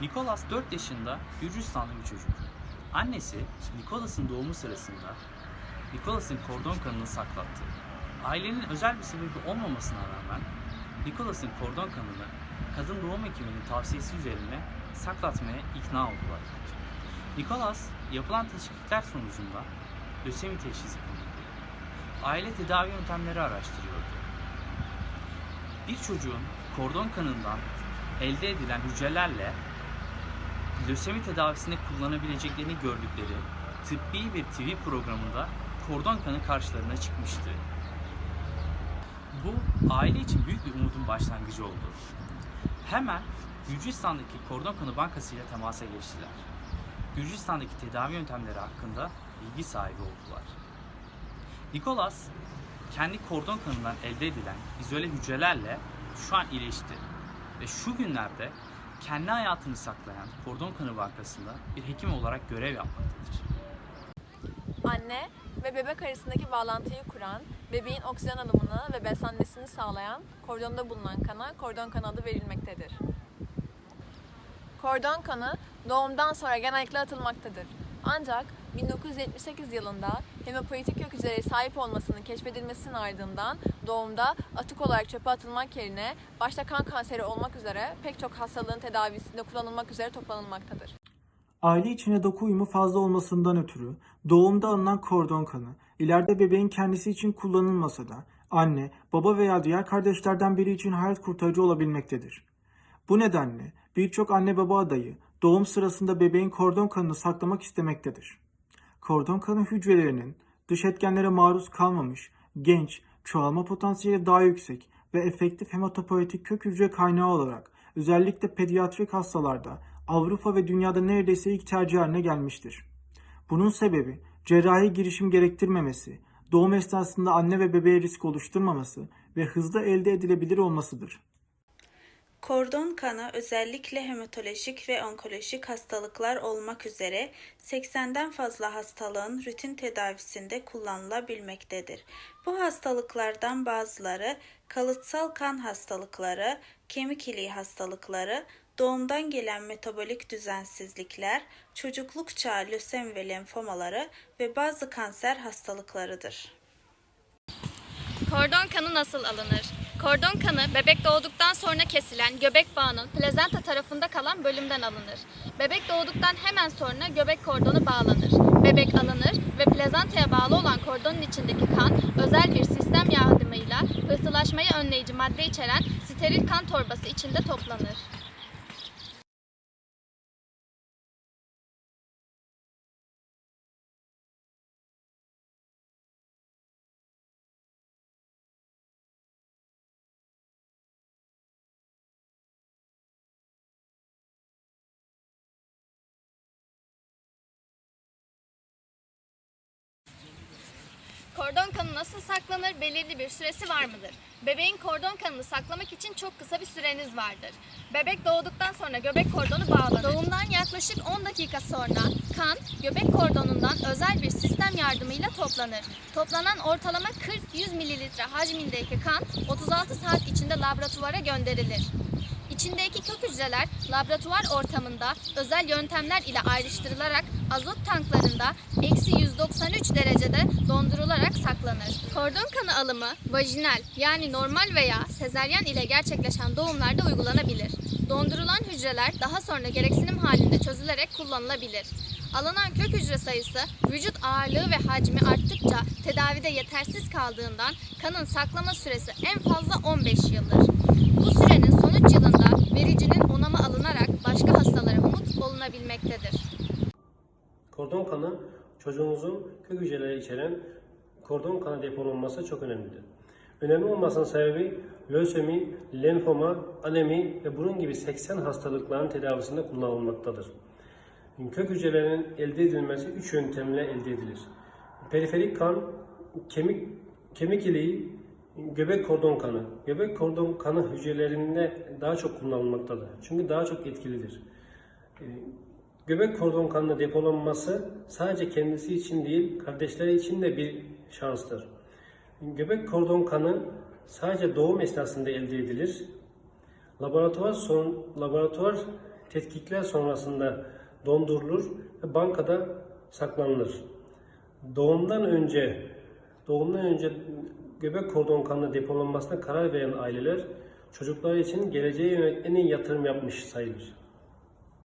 Nikolas 4 yaşında Gürcistanlı bir çocuk. Annesi Nikolas'ın doğumu sırasında Nikolas'ın kordon kanını saklattı. Ailenin özel bir sebebi olmamasına rağmen Nikolas'ın kordon kanını kadın doğum hekiminin tavsiyesi üzerine saklatmaya ikna oldular. Nikolas yapılan teşvikler sonucunda lösemi teşhisi konuldu. Aile tedavi yöntemleri araştırıyordu. Bir çocuğun kordon kanından elde edilen hücrelerle lösemi tedavisinde kullanabileceklerini gördükleri tıbbi bir TV programında kordon kanı karşılarına çıkmıştı. Bu aile için büyük bir umudun başlangıcı oldu. Hemen Gürcistan'daki kordon kanı bankası ile temasa geçtiler. Gürcistan'daki tedavi yöntemleri hakkında bilgi sahibi oldular. Nikolas kendi kordon kanından elde edilen izole hücrelerle şu an iyileşti ve şu günlerde kendi hayatını saklayan Kordon Kanı Bankası'nda bir hekim olarak görev yapmaktadır. Anne ve bebek arasındaki bağlantıyı kuran, bebeğin oksijen alımını ve beslenmesini sağlayan kordonda bulunan kana kordon kanı adı verilmektedir. Kordon kanı doğumdan sonra genellikle atılmaktadır. Ancak 1978 yılında hemopoietik kök hücrelere sahip olmasının keşfedilmesinin ardından doğumda atık olarak çöpe atılmak yerine başta kan kanseri olmak üzere pek çok hastalığın tedavisinde kullanılmak üzere toplanılmaktadır. Aile içine doku uyumu fazla olmasından ötürü doğumda alınan kordon kanı ileride bebeğin kendisi için kullanılmasa da anne, baba veya diğer kardeşlerden biri için hayat kurtarıcı olabilmektedir. Bu nedenle birçok anne baba adayı doğum sırasında bebeğin kordon kanını saklamak istemektedir. Kordon kanı hücrelerinin dış etkenlere maruz kalmamış, genç, çoğalma potansiyeli daha yüksek ve efektif hematopoietik kök hücre kaynağı olarak özellikle pediatrik hastalarda Avrupa ve dünyada neredeyse ilk tercih haline gelmiştir. Bunun sebebi cerrahi girişim gerektirmemesi, doğum esnasında anne ve bebeğe risk oluşturmaması ve hızlı elde edilebilir olmasıdır. Kordon kanı özellikle hematolojik ve onkolojik hastalıklar olmak üzere 80'den fazla hastalığın rutin tedavisinde kullanılabilmektedir. Bu hastalıklardan bazıları kalıtsal kan hastalıkları, kemik iliği hastalıkları, doğumdan gelen metabolik düzensizlikler, çocukluk çağı lösemi ve lenfomaları ve bazı kanser hastalıklarıdır. Kordon kanı nasıl alınır? Kordon kanı bebek doğduktan sonra kesilen göbek bağının plazenta tarafında kalan bölümden alınır. Bebek doğduktan hemen sonra göbek kordonu bağlanır. Bebek alınır ve plazantaya bağlı olan kordonun içindeki kan özel bir sistem yardımıyla pıhtılaşmayı önleyici madde içeren steril kan torbası içinde toplanır. Kordon kanı nasıl saklanır? Belirli bir süresi var mıdır? Bebeğin kordon kanını saklamak için çok kısa bir süreniz vardır. Bebek doğduktan sonra göbek kordonu bağlanır. Doğumdan yaklaşık 10 dakika sonra kan göbek kordonundan özel bir sistem yardımıyla toplanır. Toplanan ortalama 40-100 mililitre hacmindeki kan 36 saat içinde laboratuvara gönderilir. İçindeki kök hücreler laboratuvar ortamında özel yöntemler ile ayrıştırılarak azot tanklarında eksi 193 derecede dondurularak saklanır. Kordon kanı alımı vajinal yani normal veya sezeryen ile gerçekleşen doğumlarda uygulanabilir. Dondurulan hücreler daha sonra gereksinim halinde çözülerek kullanılabilir. Alınan kök hücre sayısı vücut ağırlığı ve hacmi arttıkça tedavide yetersiz kaldığından kanın saklama süresi en fazla 15 yıldır. Bu sürenin sonuç yılında vericinin onamı alınarak başka hastalara umut olunabilmektedir. Kordon kanı çocuğunuzun kök hücreleri içeren kordon kanı depolanması çok önemlidir. Önemli olmasının sebebi lösemi, lenfoma, anemi ve bunun gibi 80 hastalıkların tedavisinde kullanılmaktadır. Kök hücrelerinin elde edilmesi 3 yöntemle elde edilir. Periferik kan, kemik kemik iliği, göbek kordon kanı. Göbek kordon kanı hücrelerinde daha çok kullanılmaktadır. Çünkü daha çok etkilidir. Ee, Göbek kordon kanını depolanması sadece kendisi için değil, kardeşleri için de bir şanstır. Göbek kordon kanı sadece doğum esnasında elde edilir. Laboratuvar son laboratuvar tetkikler sonrasında dondurulur ve bankada saklanılır. Doğumdan önce doğumdan önce göbek kordon kanı depolanmasına karar veren aileler çocukları için geleceğe yönelik en iyi yatırım yapmış sayılır.